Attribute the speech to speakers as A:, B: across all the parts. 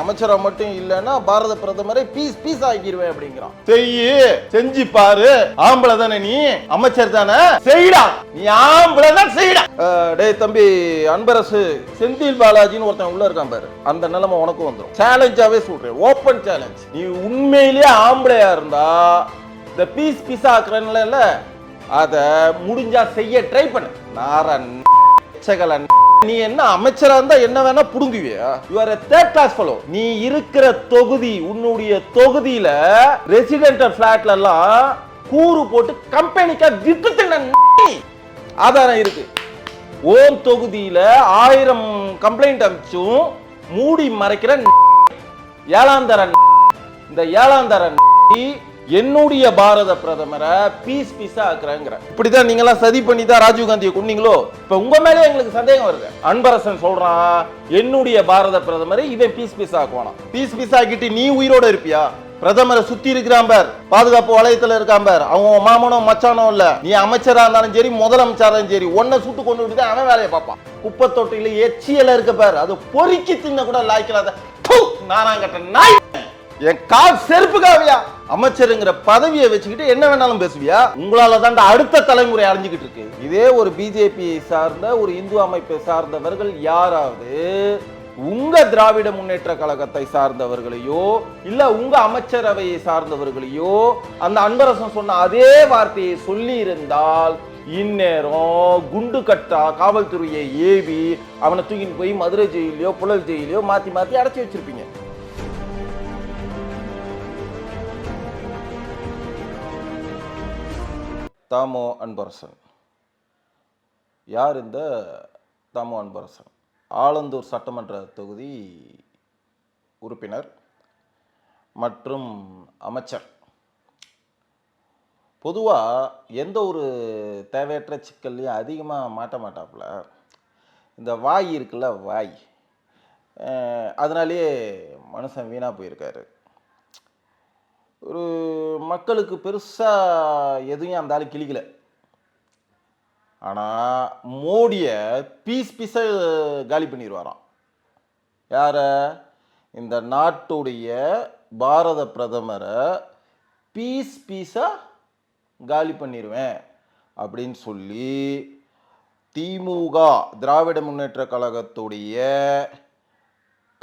A: அமைச்சரா மட்டும் இல்லைன்னா பாரத பிரதமரை பீஸ் பீஸ் ஆக்கிடுவேன் அப்படிங்கிறான். செய்யு செஞ்சு பாரு. ஆம்பளை தானே நீ? அமைச்சர் தானே? செய்டா. நீ ஆம்பளை தான் அஹ், டேய் தம்பி அன்பரசு செந்தில் பாலாஜின்னு ஒருத்தன் உள்ள இருக்கான் பாரு. அந்த நிலைமை உனக்கும் வந்துடும் சேலஞ்சாவே சொல்றேன். ஓப்பன் சேலஞ்ச் நீ உண்மையிலேயே ஆம்பளையா இருந்தா இந்த பீஸ் பீஸ் ஆக்குறேன்ல அத முடிஞ்சா செய்ய ட்ரை பண்ணு. நாரன் சகலன் நீ என்ன அமைச்சரா இருந்தா என்ன வேணா புடுங்குவியா? You are third class fellow நீ இருக்கிற தொகுதி உன்னுடைய தொகுதியில ரெசிடென்டல் பிளாட்ல எல்லாம் கூறு போட்டு கம்பெனிக்கா வித்துட்டு ஆதாரம் இருக்கு. ஓம் தொகுதியில ஆயிரம் கம்ப்ளைண்ட் அமைச்சும் மூடி மறைக்கிற ஏழாந்தரன் இந்த ஏழாந்தரன் என்னுடைய பாரத பிரதமரை பீஸ் பீஸா ஆக்குறாங்கிற இப்படிதான் நீங்க எல்லாம் சதி பண்ணி தான் ராஜீவ் காந்தியை இப்ப உங்க மேலே எங்களுக்கு சந்தேகம் வருது. அன்பரசன் சொல்றான் என்னுடைய பாரத பிரதமரை இவன் பீஸ் பீஸ் ஆக்குவானா? பீஸ் பீஸ் ஆக்கிட்டு நீ உயிரோட இருப்பியா? பிரதமரை சுத்தி இருக்கிறான் பார். பாதுகாப்பு வளையத்துல இருக்கான் பார். அவன் மாமனோ மச்சானோ இல்ல. நீ அமைச்சரா இருந்தாலும் சரி முதலமைச்சரா இருந்தாலும் சரி ஒன்ன சுட்டு கொண்டு விட்டு அவன் வேலையை பார்ப்பான். குப்பை தொட்டியில எச்சியல இருக்க பார். அது பொறுக்கி தின்ன கூட லாய்க்கலாத. நானாங்கட்ட நாய். என் கால் செருப்பு காவியா? அமைச்சருங்கிற பதவியை வச்சுக்கிட்டு என்ன வேணாலும் பேசுவியா? உங்களால தான் அடுத்த தலைமுறை அழிஞ்சுக்கிட்டு இருக்கு. இதே ஒரு பிஜேபி சார்ந்த ஒரு இந்து அமைப்பை சார்ந்தவர்கள் யாராவது உங்க திராவிட முன்னேற்ற கழகத்தை சார்ந்தவர்களையோ இல்ல உங்க அமைச்சரவையை சார்ந்தவர்களையோ அந்த அன்பரசன் சொன்ன அதே வார்த்தையை சொல்லி இருந்தால் இந்நேரம் குண்டு கட்டா காவல்துறையை ஏவி அவனை தூக்கிட்டு போய் மதுரை ஜெயிலையோ புழல் ஜெயிலையோ மாத்தி மாத்தி அடைச்சி வச்சிருப்பீங்க. தாமோ அன்பரசன். யார் இந்த தாமோ அன்பரசன்? ஆலந்தூர் சட்டமன்ற தொகுதி உறுப்பினர் மற்றும் அமைச்சர். பொதுவாக எந்த ஒரு தேவையற்ற சிக்கல்லையும் அதிகமாக மாட்ட மாட்டாப்புல. இந்த வாய் இருக்குல்ல வாய். அதனாலேயே மனுஷன் வீணாக போயிருக்காரு. ஒரு மக்களுக்கு பெருசாக எதுவும் அந்த ஆள் கிளிக்கல ஆனால் மோடியை பீஸ் பீஸாக காலி பண்ணிடுவாராம் யார? இந்த நாட்டுடைய பாரத பிரதமரை பீஸ் பீஸாக காலி பண்ணிடுவேன் அப்படின்னு சொல்லி திமுக திராவிட முன்னேற்ற கழகத்துடைய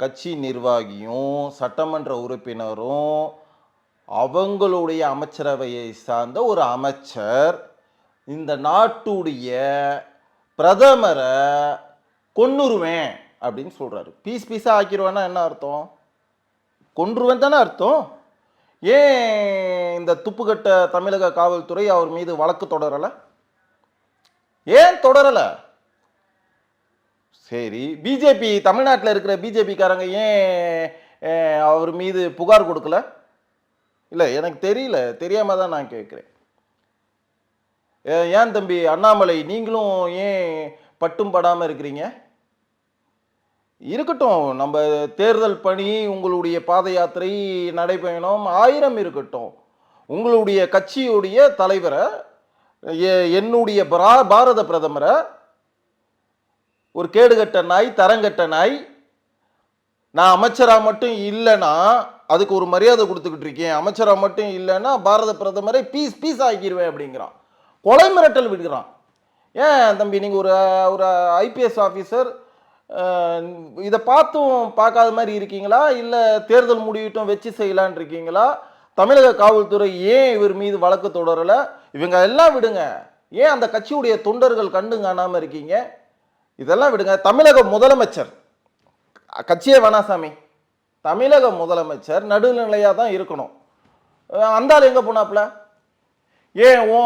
A: கட்சி நிர்வாகியும் சட்டமன்ற உறுப்பினரும் அவங்களுடைய அமைச்சரவையை சார்ந்த ஒரு அமைச்சர் இந்த நாட்டுடைய பிரதமரை கொன்னுருவேன் அப்படின்னு சொல்கிறாரு பீஸ் பீஸாக ஆக்கிடுவேன்னா என்ன அர்த்தம்? கொன்றுவேன் தானே அர்த்தம்? ஏன் இந்த துப்புக்கட்ட தமிழக காவல்துறை அவர் மீது வழக்கு தொடரலை? ஏன் தொடரலை? சரி பிஜேபி தமிழ்நாட்டில் இருக்கிற பிஜேபிக்காரங்க ஏன் அவர் மீது புகார் கொடுக்கல? இல்லை எனக்கு தெரியல. தெரியாம தான் நான் கேட்குறேன். ஏன் தம்பி? அண்ணாமலை நீங்களும் ஏன் பட்டும் படாமல் இருக்கிறீங்க? இருக்கட்டும். நம்ம தேர்தல் பணி உங்களுடைய பாத யாத்திரை நடைபயணம் ஆயிரம் இருக்கட்டும். உங்களுடைய கட்சியுடைய தலைவரை என்னுடைய பிரா- பாரத பிரதமரை ஒரு கேடுகட்ட நாய் தரங்கட்ட நாய் நான் அமைச்சராக மட்டும் இல்லைன்னா அதுக்கு ஒரு மரியாதை கொடுத்துக்கிட்டு இருக்கேன். அமைச்சராக மட்டும் இல்லைன்னா பாரத பிரதமரை பீஸ் பீஸ் ஆக்கிடுவேன் அப்படிங்கிறான். கொலை மிரட்டல் விடுகிறான். ஏன் தம்பி நீங்கள் ஒரு ஒரு ஐபிஎஸ் ஆஃபீஸர் இதை பார்த்தும் பார்க்காத மாதிரி இருக்கீங்களா? இல்லை தேர்தல் முடிவிட்டும் வச்சு செய்யலான் இருக்கீங்களா? தமிழக காவல்துறை ஏன் இவர் மீது வழக்கு தொடரலை? இவங்க எல்லாம் விடுங்க. ஏன் அந்த கட்சியுடைய தொண்டர்கள் கண்டு காணாமல் இருக்கீங்க? இதெல்லாம் விடுங்க. தமிழக முதலமைச்சர் கட்சியே வேணாசாமி தமிழக முதலமைச்சர் நடுநிலையாக தான் இருக்கணும். அந்தாள் எங்கே போனாப்புல? ஏன் ஓ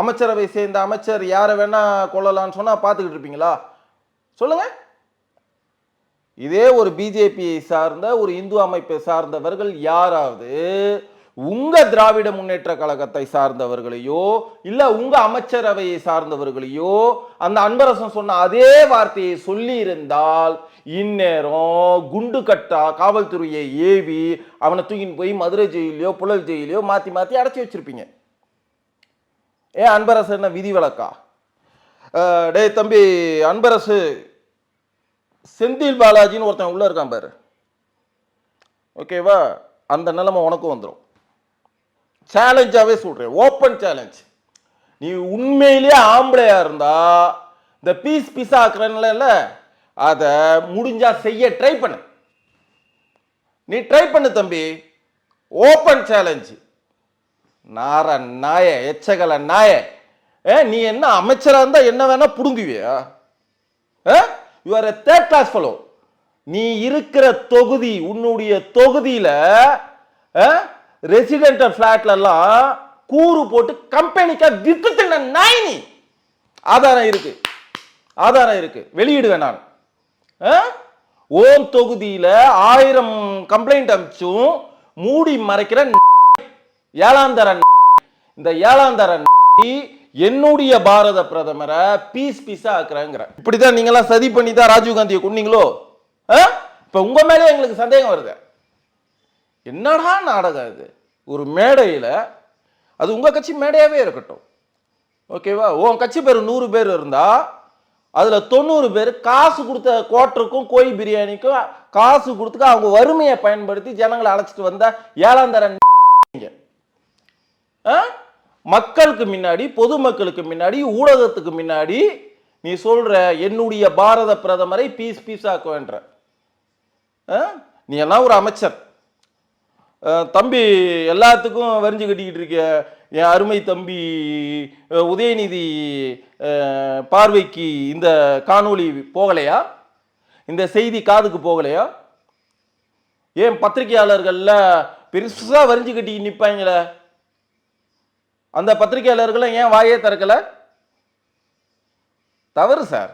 A: அமைச்சரவை சேர்ந்த அமைச்சர் யாரை வேணா கொள்ளலாம்னு சொன்னால் பார்த்துக்கிட்டு இருப்பீங்களா? சொல்லுங்கள் இதே ஒரு பிஜேபியை சார்ந்த ஒரு இந்து அமைப்பை சார்ந்தவர்கள் யாராவது உங்கள் திராவிட முன்னேற்ற கழகத்தை சார்ந்தவர்களையோ இல்லை உங்கள் அமைச்சரவையை சார்ந்தவர்களையோ அந்த அன்பரசன் சொன்ன அதே வார்த்தையை சொல்லியிருந்தால் இந்நேரம் குண்டு கட்டா காவல்துறையை ஏவி அவனை தூக்கின்னு போய் மதுரை ஜெயிலையோ புழல் ஜெயிலையோ மாற்றி மாற்றி அடைச்சி வச்சிருப்பீங்க. ஏன் அன்பரசு என்ன விதி வழக்கா டே தம்பி அன்பரசு செந்தில் பாலாஜின்னு ஒருத்தன் உள்ளே இருக்கான் பாரு. ஓகேவா? அந்த நிலைமை உனக்கும் வந்துடும் சேலஞ்சாகவே சொல்கிறேன் ஓப்பன் சேலஞ்ச் நீ உண்மையிலேயே ஆம்பளையா இருந்தா இந்த பீஸ் பீஸாக ஆக்குறன்ல அதை முடிஞ்சா செய்ய ட்ரை பண்ணு. நீ ட்ரை பண்ணு தம்பி. ஓப்பன் சேலஞ்சு நார நாய எச்சகல நாய. ஏ நீ என்ன அமைச்சராக இருந்தால் என்ன வேணால் புடுங்குவியா? You are third class fellow நீ இருக்கிற தொகுதி உன்னுடைய தொகுதியில ரெசிடென்டல் ஃப்ளாட்லலாம் கூறு போட்டு கம்பெனிக்கா வித்துட்டு நாய் நீ ஆதாரம் இருக்கு. ஆதாரம் இருக்கு. வெளியிடுவேன் நான். ஆ? ஓம் தொகுதியில் ஆயிரம் கம்ப்ளைண்ட் அமிச்சும் மூடி மறைக்கிற ஏழாந்தர இந்த ஏழாந்தர என்னுடைய பாரத பிரதமரை பீஸ் பீஸா ஆக்குறாங்கிற இப்படிதான் நீங்களாம் சதி பண்ணி தான் ராஜீவ்காந்தியை கொண்டீங்களோ கொன்னீங்களோ? ஆ? உங்க மேலே எங்களுக்கு சந்தேகம் வருது. என்னடா நாடகம் இது? ஒரு மேடையில் அது உங்கள் கட்சி மேடையாகவே இருக்கட்டும். ஓகேவா உன் கட்சி பேர் நூறு பேர் இருந்தால் அதில் தொண்ணூறு பேர் காசு கொடுத்த கோட்டருக்கும் கோழி பிரியாணிக்கும் காசு கொடுத்துக்க அவங்க வறுமையை பயன்படுத்தி ஜனங்களை அழைச்சிட்டு வந்த ஏழாம் தர ஆ? மக்களுக்கு முன்னாடி பொதுமக்களுக்கு முன்னாடி ஊடகத்துக்கு முன்னாடி நீ சொல்ற என்னுடைய பாரத பிரதமரை பீஸ் பீஸ் ஆக்குவேன்ற ஆ? நீ எல்லாம் ஒரு அமைச்சர். தம்பி எல்லாத்துக்கும் வரிஞ்சு கட்டிக்கிட்டு இருக்க என் அருமை தம்பி உதயநிதி பார்வைக்கு இந்த காணொளி போகலையா? இந்த செய்தி காதுக்கு போகலையா? ஏன் பத்திரிகையாளர்களில் பெருசாக வரிஞ்சு கட்டி நிற்பாங்களே அந்த பத்திரிகையாளர்களை ஏன் வாயே திறக்கல? தவறு சார்.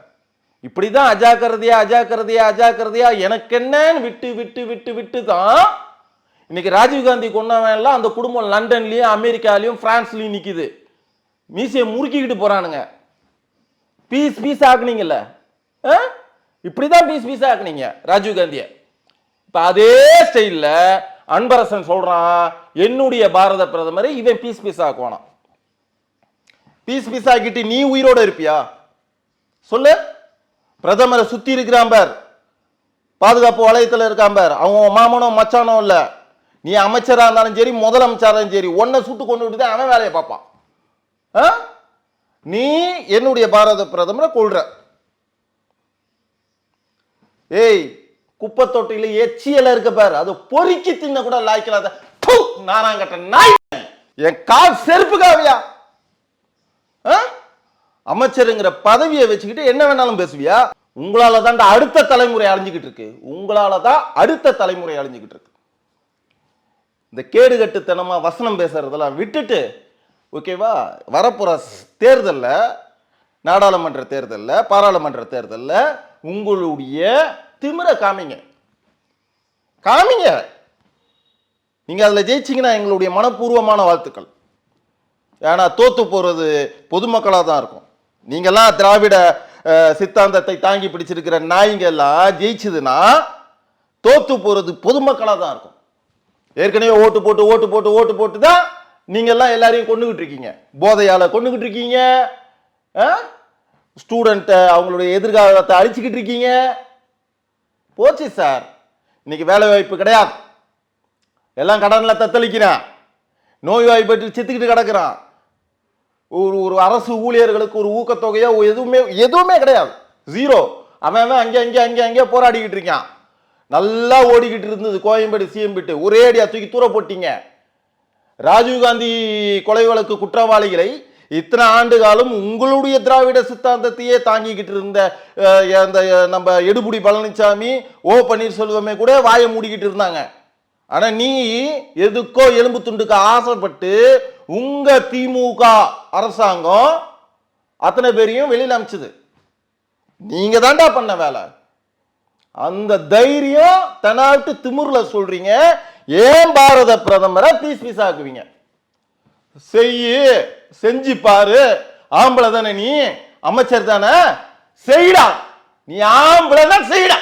A: இப்படிதான் அஜாக்கிரதையா அஜாக்கிரதையா அஜாக்கிரதையா எனக்கு என்னன்னு விட்டு விட்டு விட்டு விட்டு தான் இன்னைக்கு ராஜீவ்காந்தி கொண்டவன் எல்லாம் அந்த குடும்பம் லண்டன்லயும் அமெரிக்காலையும் பிரான்ஸ்லயும் நிற்கிது மீசையை முறுக்கிக்கிட்டு போறானுங்க. பீஸ் பீஸ் ஆக்குனீங்கல்ல? ஆ? இப்படிதான் பீஸ் பீஸ் ஆக்குனீங்க ராஜீவ்காந்திய இப்ப அதே ஸ்டைல்ல அன்பரசன் சொல்றான் என்னுடைய பாரத பிரதமரை இவன் பீஸ் பீஸ் ஆக்குவானா பீஸ் பீஸ் ஆக்கிட்டு நீ உயிரோட இருப்பியா? சொல்லு. பிரதமரை சுத்தி இருக்கிறான் பார். பாதுகாப்பு வளையத்தில் இருக்கான் பார். அவன் மாமனோ மச்சானோ இல்லை. நீ அமைச்சராக இருந்தாலும் சரி முதலமைச்சராக இருந்தாலும் சரி ஒன்னை சுட்டு கொண்டு விட்டு தான் அவன் வேலையை பார்ப்பான். ஆ? நீ என்னுடைய பாரத பிரதமரை கொள்ற ஏய் குப்பை தொட்டியில எச்சியல இருக்க பாரு. அது பொறுக்கி தின்ன கூட லாய்க்கலாத நானாங்கட்ட நாய். என் கால் செருப்பு காவியா? ஆ? அமைச்சருங்கிற பதவியை வச்சுக்கிட்டு என்ன வேணாலும் பேசுவியா? உங்களால தான் அடுத்த தலைமுறை அழிஞ்சுக்கிட்டு இருக்கு. உங்களால தான் அடுத்த தலைமுறை அழிஞ்சுக்கிட்டு இருக்கு. இந்த கேடுகட்டுத்தனமா வசனம் பேசுறதெல்லாம் விட்டுட்டு ஓகேவா வரப்புற தேர்தலில் நாடாளுமன்ற தேர்தலில் பாராளுமன்ற தேர்தலில் உங்களுடைய திமிர காமிங்க. காமிங்க. நீங்கள் அதில் ஜெயிச்சீங்கன்னா எங்களுடைய மனப்பூர்வமான வாழ்த்துக்கள். ஏன்னா தோத்து போகிறது பொதுமக்களாக தான் இருக்கும். நீங்கள்லாம் திராவிட சித்தாந்தத்தை தாங்கி பிடிச்சிருக்கிற நாய்ங்க எல்லாம் ஜெயிச்சதுன்னா தோத்து போகிறது பொதுமக்களாக தான் இருக்கும். ஏற்கனவே ஓட்டு போட்டு ஓட்டு போட்டு ஓட்டு போட்டு தான் நீங்க எல்லாம் எல்லாரையும் கொண்டுகிட்டு இருக்கீங்க. போதையால் கொண்டுகிட்டு இருக்கீங்க. ஸ்டூடெண்ட்டை அவங்களுடைய எதிர்காலத்தை அழிச்சிக்கிட்டு இருக்கீங்க. போச்சு சார் இன்னைக்கு வேலை வாய்ப்பு கிடையாது. எல்லாம் கடனில் தத்தளிக்கிறான். நோய் வாய்ப்பட்டு செத்துக்கிட்டு கிடக்கிறான். ஒரு ஒரு அரசு ஊழியர்களுக்கு ஒரு ஊக்கத்தொகையோ எதுவுமே எதுவுமே கிடையாது. ஜீரோ அவன் அவன் அங்கே அங்கே அங்கே அங்கே போராடிக்கிட்டு இருக்கான். நல்லா ஓடிக்கிட்டு இருந்தது கோயம்பேடு சிஎம்பிட்டு ஒரே அடியா தூக்கி தூர போட்டீங்க. ராஜீவ்காந்தி கொலை வழக்கு குற்றவாளிகளை இத்தனை ஆண்டு காலம் உங்களுடைய திராவிட சித்தாந்தத்தையே தாங்கிக்கிட்டு இருந்த அந்த நம்ம எடுபுடி பழனிசாமி ஓ பன்னீர்செல்வமே கூட வாயை மூடிக்கிட்டு இருந்தாங்க. ஆனால் நீ எதுக்கோ எலும்பு துண்டுக்கு ஆசைப்பட்டு உங்க திமுக அரசாங்கம் அத்தனை பேரையும் வெளியில் அமைச்சது. நீங்க தாண்டா பண்ண வேலை. அந்த தைரியம் தெனாட்டு திமிர்ல சொல்றீங்க. ஏன் பாரத பிரதமரை பீஸ் பீஸ் ஆக்குவீங்க? செய்யு செஞ்சு பாரு ஆம்பளை தானே நீ? அமைச்சர் தானே? செய்டா. நீ ஆம்பளை தான் செய்டா.